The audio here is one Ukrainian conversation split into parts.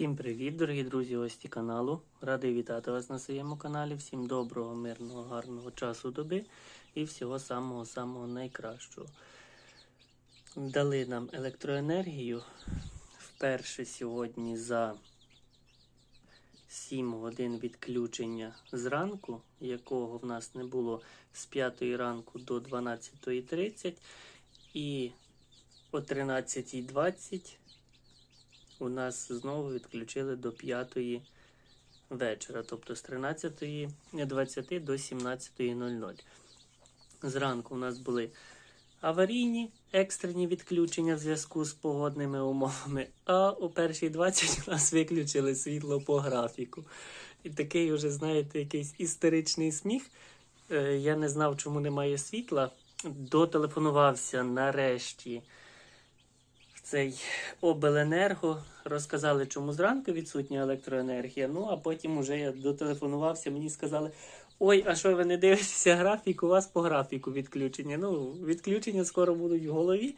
Всім привіт, дорогі друзі, гості каналу. Радий вітати вас на своєму каналі. Всім доброго, мирного, гарного часу доби і всього самого-самого найкращого. Дали нам електроенергію вперше сьогодні за 7 годин відключення зранку, якого в нас не було з 5 ранку до 12.30 і о 13.20 у нас знову відключили до 5 вечора, тобто з 13.20 до 17.00. Зранку у нас були аварійні екстрені відключення в зв'язку з погодними умовами, а о першій 20 у нас виключили світло по графіку. І такий уже, знаєте, якийсь істеричний сміх. Е, Я не знав, чому немає світла. Дотелефонувався нарешті цей обленерго. Розказали, чому зранку відсутня електроенергія. Ну а потім уже я дотелефонувався, мені сказали. Ой, а що ви не дивитеся графік? У вас по графіку відключення. Ну, відключення скоро будуть в голові,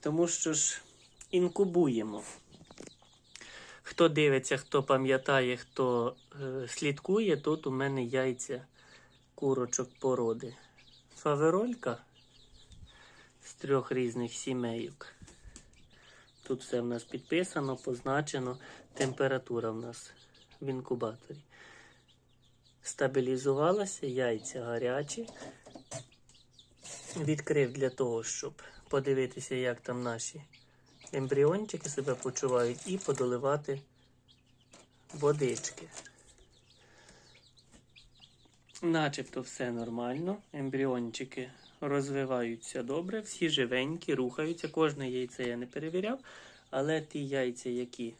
тому що ж інкубуємо. Хто дивиться, хто пам'ятає, хто е, слідкує, тут у мене яйця курочок породи. Фаверолька з трьох різних сімейок. Тут все в нас підписано, позначено. Температура в нас в інкубаторі. Стабілізувалася, яйця гарячі. Відкрив для того, щоб подивитися, як там наші ембріончики себе почувають, і подоливати водички. Начебто все нормально. Ембріончики розвиваються добре, всі живенькі, рухаються. Кожне яйце я не перевіряв, але ті яйця, які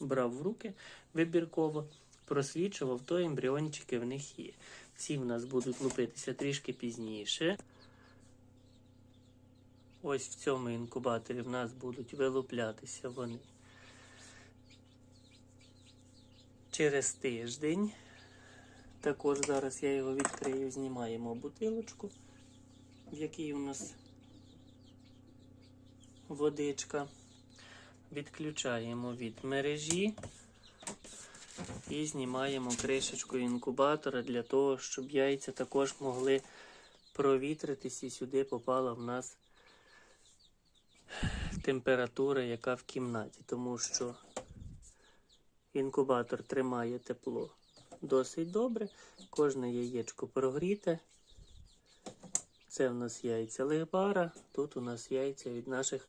брав в руки вибірково, просвічував, то ембріончики в них є. Ці в нас будуть лупитися трішки пізніше. Ось в цьому інкубаторі в нас будуть вилуплятися вони через тиждень. Також зараз я його відкрию, знімаємо бутилочку, в якій у нас водичка. Відключаємо від мережі і знімаємо кришечку інкубатора для того, щоб яйця також могли провітритись і сюди попала в нас температура, яка в кімнаті, тому що інкубатор тримає тепло досить добре. Кожне яєчко прогріте. Це в нас яйця легбара, тут у нас яйця від наших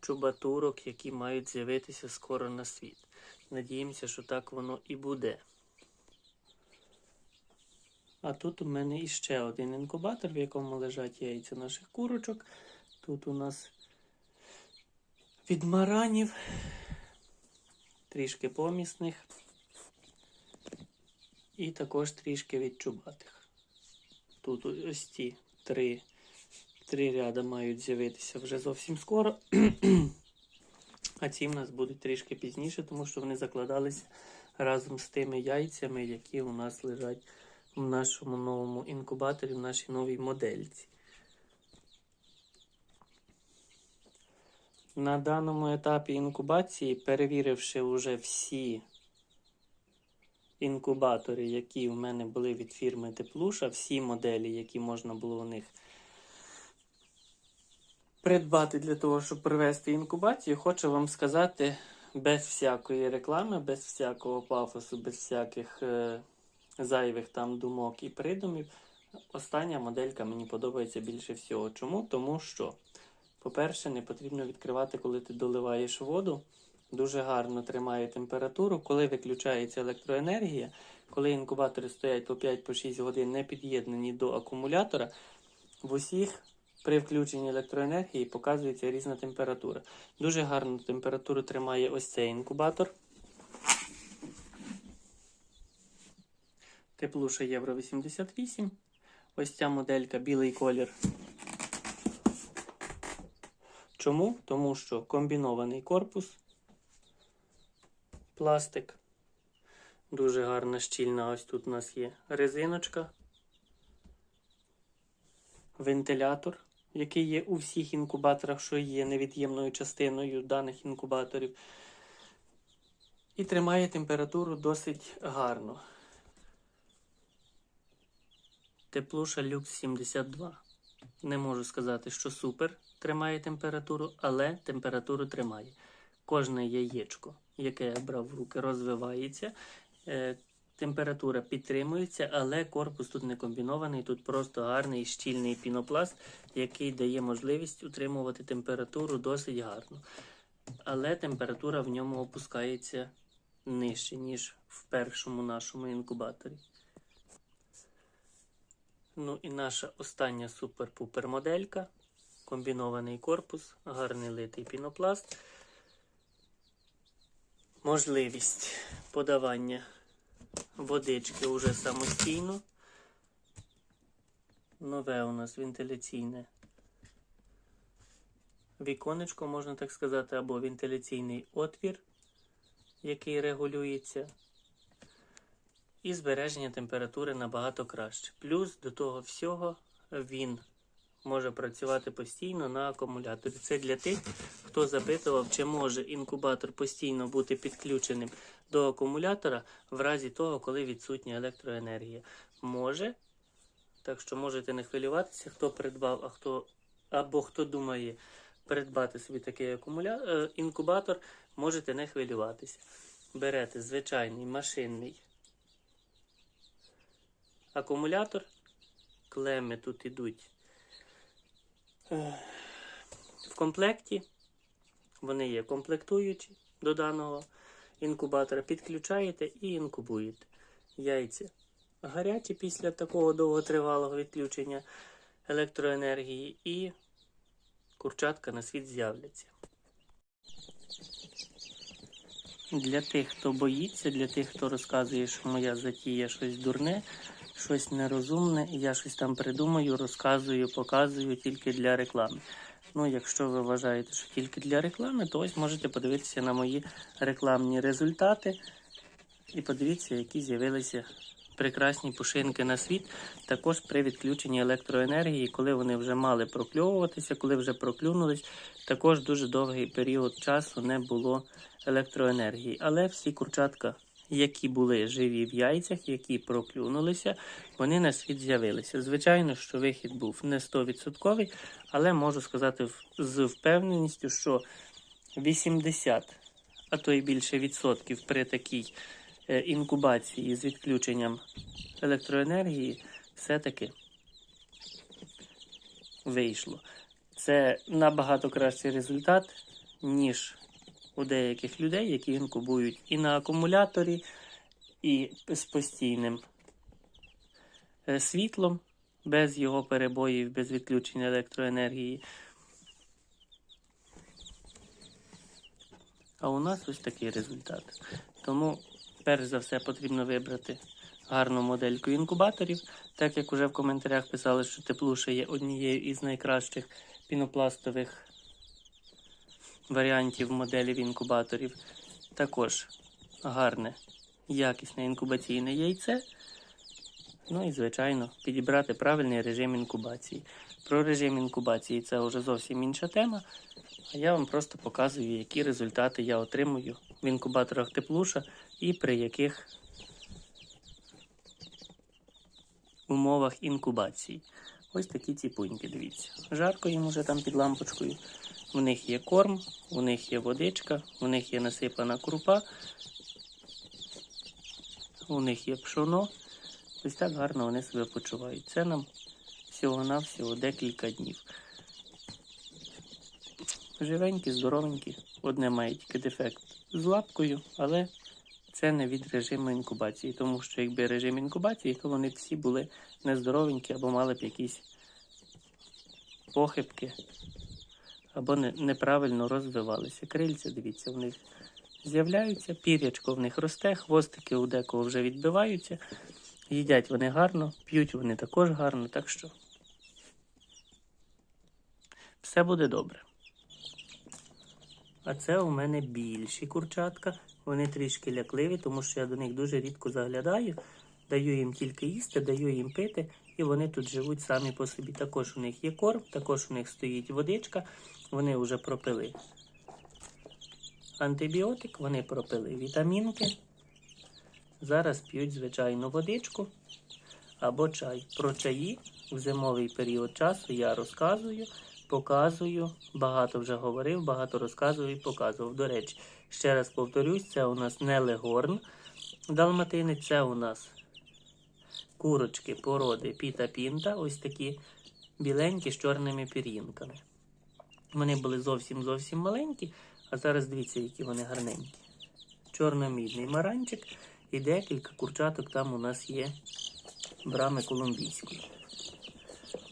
чубатурок, які мають з'явитися скоро на світ. Надіємося, що так воно і буде. А тут у мене іще один інкубатор, в якому лежать яйця наших курочок. Тут у нас від маранів, трішки помісних. І також трішки від чубатих. Тут ось ці три, три ряда мають з'явитися вже зовсім скоро. А ці в нас будуть трішки пізніше, тому що вони закладалися разом з тими яйцями, які у нас лежать в нашому новому інкубаторі, в нашій новій модельці. На даному етапі інкубації, перевіривши вже всі інкубатори, які в мене були від фірми Теплуша, всі моделі, які можна було у них придбати для того, щоб провести інкубацію, хочу вам сказати без всякої реклами, без всякого пафосу, без всяких е, зайвих там думок і придумів. Остання моделька мені подобається більше всього. Чому? Тому що, по-перше, не потрібно відкривати, коли ти доливаєш воду. Дуже гарно тримає температуру. Коли виключається електроенергія, коли інкубатори стоять по 5-6 годин не під'єднані до акумулятора, в усіх при включенні електроенергії показується різна температура. Дуже гарну температуру тримає ось цей інкубатор. Теплуша Євро 88. Ось ця моделька білий колір. Чому? Тому що комбінований корпус пластик. Дуже гарна щільна. Ось тут у нас є резиночка, вентилятор, який є у всіх інкубаторах, що є невід'ємною частиною даних інкубаторів. І тримає температуру досить гарно. Теплуша Люкс 72. Не можу сказати, що супер тримає температуру, але температуру тримає. Кожне яєчко, яке я брав в руки, розвивається. Е, температура підтримується, але корпус тут не комбінований, тут просто гарний щільний пінопласт, який дає можливість утримувати температуру досить гарно. Але температура в ньому опускається нижче, ніж в першому нашому інкубаторі. Ну і наша остання супер-пупер моделька. Комбінований корпус, гарний литий пінопласт. Можливість подавання водички уже самостійно. Нове у нас вентиляційне віконечко, можна так сказати, або вентиляційний отвір, який регулюється. І збереження температури набагато краще. Плюс до того всього він може працювати постійно на акумуляторі. Це для тих, хто запитував, чи може інкубатор постійно бути підключеним до акумулятора в разі того, коли відсутня електроенергія. Може. Так що можете не хвилюватися, хто придбав, а хто або хто думає придбати собі такий акумуля... е, інкубатор, можете не хвилюватися. Берете звичайний машинний акумулятор. Клеми тут ідуть в комплекті. Вони є комплектуючі до даного інкубатора. Підключаєте і інкубуєте яйця. Гарячі після такого довготривалого відключення електроенергії і курчатка на світ з'являться. Для тих, хто боїться, для тих, хто розказує, що моя затія щось дурне, щось нерозумне, я щось там придумаю, розказую, показую тільки для реклами. Ну, якщо ви вважаєте, що тільки для реклами, то ось можете подивитися на мої рекламні результати і подивіться, які з'явилися прекрасні пушинки на світ, також при відключенні електроенергії, коли вони вже мали прокльовуватися, коли вже проклюнулись, також дуже довгий період часу не було електроенергії. Але всі курчатка, які були живі в яйцях, які проклюнулися, вони на світ з'явилися. Звичайно, що вихід був не 100%, але можу сказати з впевненістю, що 80, а то й більше відсотків при такій е, інкубації з відключенням електроенергії все-таки вийшло. Це набагато кращий результат, ніж у деяких людей, які інкубують і на акумуляторі, і з постійним е, світлом, без його перебоїв, без відключення електроенергії. А у нас ось такий результат. Тому, перш за все, потрібно вибрати гарну модельку інкубаторів. Так як уже в коментарях писали, що теплуша є однією із найкращих пінопластових варіантів моделів інкубаторів. Також гарне, якісне інкубаційне яйце. Ну і, звичайно, підібрати правильний режим інкубації. Про режим інкубації це вже зовсім інша тема. А я вам просто показую, які результати я отримую в інкубаторах теплуша і при яких умовах інкубації. Ось такі ціпуньки, дивіться. Жарко їм уже там під лампочкою. У них є корм, у них є водичка, у них є насипана крупа, у них є пшоно. Ось так гарно вони себе почувають. Це нам всього-навсього декілька днів. Живенькі, здоровенькі. Одне має тільки дефект з лапкою, але це не від режиму інкубації, тому що якби режим інкубації, то вони всі були нездоровенькі або мали б якісь похибки, або не, неправильно розвивалися. Крильця, дивіться, в них з'являються, пірячко в них росте, хвостики у декого вже відбиваються. Їдять вони гарно, п'ють вони також гарно, так що все буде добре. А це у мене більші курчатка. Вони трішки лякливі, тому що я до них дуже рідко заглядаю. Даю їм тільки їсти, даю їм пити, і вони тут живуть самі по собі. Також у них є корм, також у них стоїть водичка, вони вже пропили антибіотик, вони пропили вітамінки. Зараз п'ють звичайну водичку або чай. Про чаї в зимовий період часу я розказую, показую, багато вже говорив, багато розказую і показував. До речі, ще раз повторюсь, це у нас не легорн далматинець, це у нас курочки породи Піта Пінта, ось такі біленькі з чорними пір'їнками. Вони були зовсім зовсім маленькі, а зараз дивіться, які вони гарненькі. Чорномідний маранчик і декілька курчаток там у нас є брами колумбійської.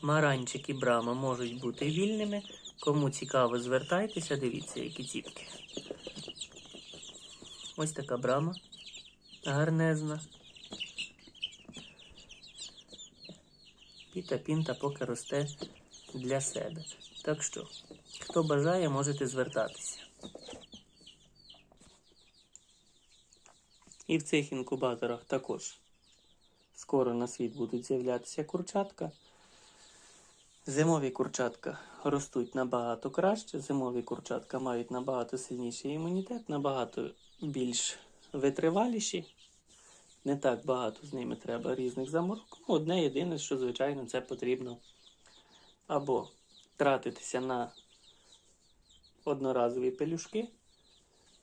Маранчик і брама можуть бути вільними. Кому цікаво, звертайтеся, дивіться, які ціпки. Ось така брама гарнезна. Піта пінта поки росте для себе. Так що, хто бажає, можете звертатися. І в цих інкубаторах також скоро на світ будуть з'являтися курчатка. Зимові курчатка ростуть набагато краще. Зимові курчатка мають набагато сильніший імунітет, набагато більш витриваліші. Не так багато з ними треба різних заморок. Ну, одне єдине, що, звичайно, це потрібно або тратитися на одноразові пелюшки,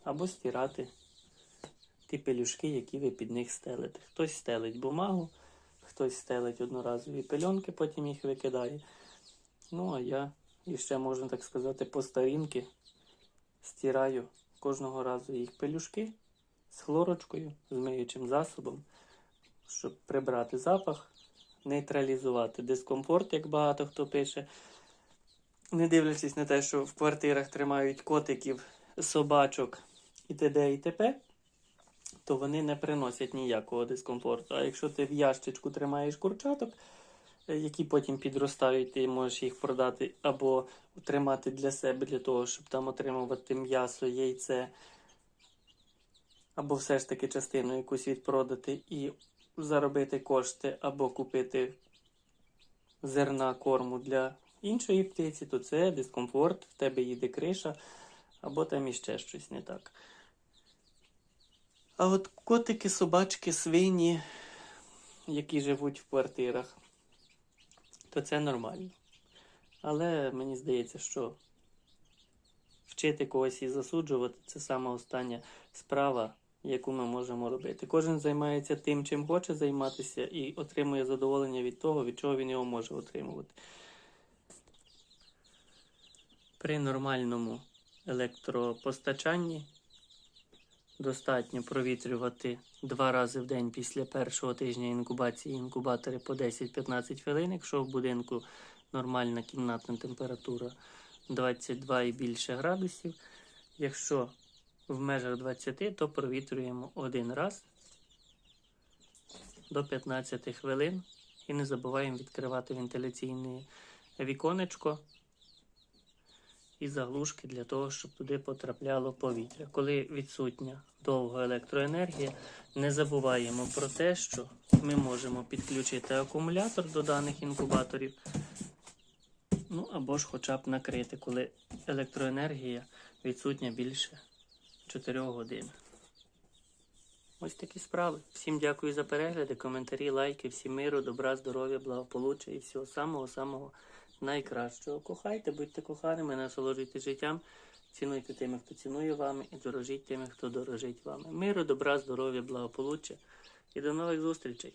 або стирати ті пелюшки, які ви під них стелите. Хтось стелить бумагу, хтось стелить одноразові пельонки, потім їх викидає. Ну, а я, і ще можна так сказати, по старінки стираю кожного разу їх пелюшки з хлорочкою, з миючим засобом, щоб прибрати запах, нейтралізувати дискомфорт, як багато хто пише. Не дивлячись на те, що в квартирах тримають котиків, собачок і т.д. і т.п., то вони не приносять ніякого дискомфорту. А якщо ти в ящичку тримаєш курчаток, е, які потім підростають, ти можеш їх продати або тримати для себе, для того, щоб там отримувати м'ясо, яйце, або все ж таки частину якусь відпродати і заробити кошти, або купити зерна корму для іншої птиці, то це дискомфорт, в тебе їде криша, або там іще щось не так. А от котики, собачки, свині, які живуть в квартирах, то це нормально. Але мені здається, що вчити когось і засуджувати це саме остання справа, яку ми можемо робити. Кожен займається тим, чим хоче займатися, і отримує задоволення від того, від чого він його може отримувати. При нормальному електропостачанні достатньо провітрювати два рази в день після першого тижня інкубації інкубатори по 10-15 хвилин. Якщо в будинку нормальна кімнатна температура 22 і більше градусів. Якщо в межах 20, то провітрюємо один раз до 15 хвилин і не забуваємо відкривати вентиляційне віконечко і заглушки для того, щоб туди потрапляло повітря. Коли відсутня довга електроенергія, не забуваємо про те, що ми можемо підключити акумулятор до даних інкубаторів. Ну або ж хоча б накрити, коли електроенергія відсутня більше 4 годин. Ось такі справи. Всім дякую за перегляди, коментарі, лайки, всім миру, добра, здоров'я, благополуччя і всього самого-самого найкращого. Кохайте, будьте коханими, насолоджуйтесь життям, цінуйте тими, хто цінує вами, і дорожіть тими, хто дорожить вами. Миру, добра, здоров'я, благополуччя і до нових зустрічей!